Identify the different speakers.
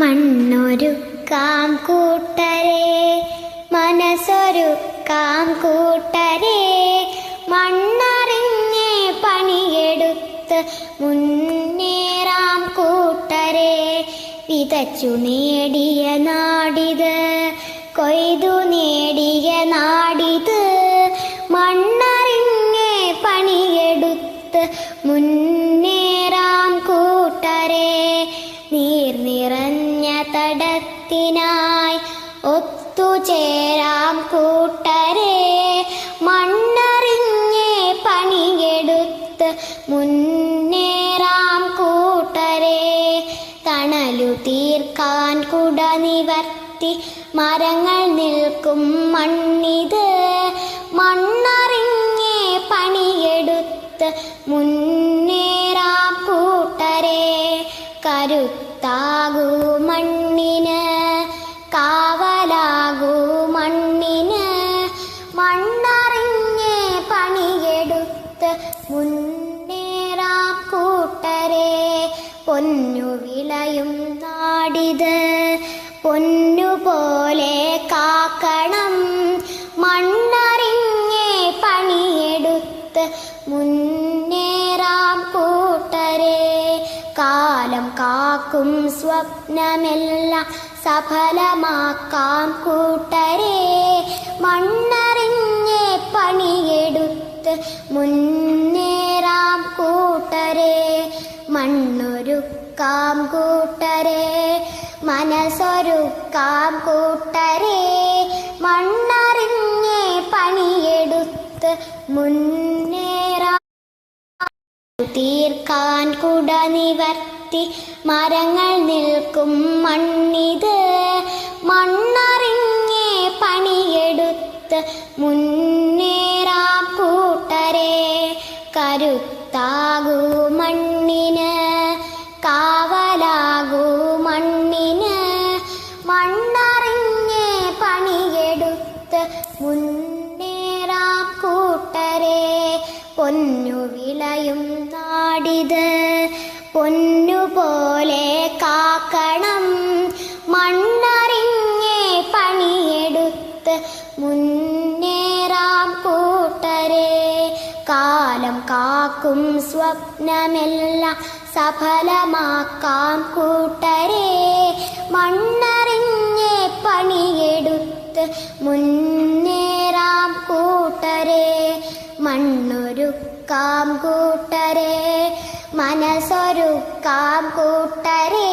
Speaker 1: മണ്ണൊരുക്കാം കൂട്ടരെ മനസ്സൊരുക്കാം കൂട്ടരെ മണ്ണറിഞ്ഞേ പണിയെടുത്ത് മുന്നേറാം കൂട്ടരേ. വിതച്ചു നേടിയ നാടിത് കൊയ്തു നേടിയ നാടിത് തടത്തിനായി ഒത്തുചേരാം കൂട്ടരെ. മണ്ണറിഞ്ഞേ പണിയെടുത്ത് മുന്നേറാം കൂട്ടരെ. തണലു തീർക്കാൻ കുട നിവർത്തി മരങ്ങൾ നിൽക്കും മണ്ണിത്. മണ്ണറിഞ്ഞേ പണിയെടുത്ത് മുന്നേറാം കൂട്ടരെ. കരുത്താകൂ പൊന്നു വിളയും നാടിത് പൊന്നുപോലെ കാക്കണം. മണ്ണറിഞ്ഞേ പണിയെടുത്ത് മുന്നേറാം കൂട്ടരെ. കാലം കാക്കും സ്വപ്നമെല്ലാം സഫലമാക്കാം കൂട്ടരെ. മണ്ണറിഞ്ഞേ മണ്ണൊരുക്കാം കൂട്ടരെ മനസ്സൊരുക്കാം കൂട്ടരെ മണ്ണറിഞ്ഞേ പണിയെടുത്ത് മുന്നേറാം. തീർക്കാൻ കുട നിവർത്തി മരങ്ങൾ നിൽക്കും മണ്ണിത്. മണ്ണറിഞ്ഞേ പണിയെടുത്ത് മുന്നേറാം പൊന്നു വിളയും നാടിത്. പൊന്നുപോലെ കാക്കണം. മണ്ണറിഞ്ഞേ പണിയെടുത്ത് മുന്നേറാം കൂട്ടരെ. കാലം കാക്കും സ്വപ്നമെല്ലാം സഫലമാക്കാം കൂട്ടരെ. മണ്ണറിഞ്ഞേ പണിയെടുത്ത് മുന്നേറാം കൂട്ടരെ മണ്ണൊരുക്കാം കൂട്ടരെ മനസ്സൊരുക്കാം കൂട്ടരെ.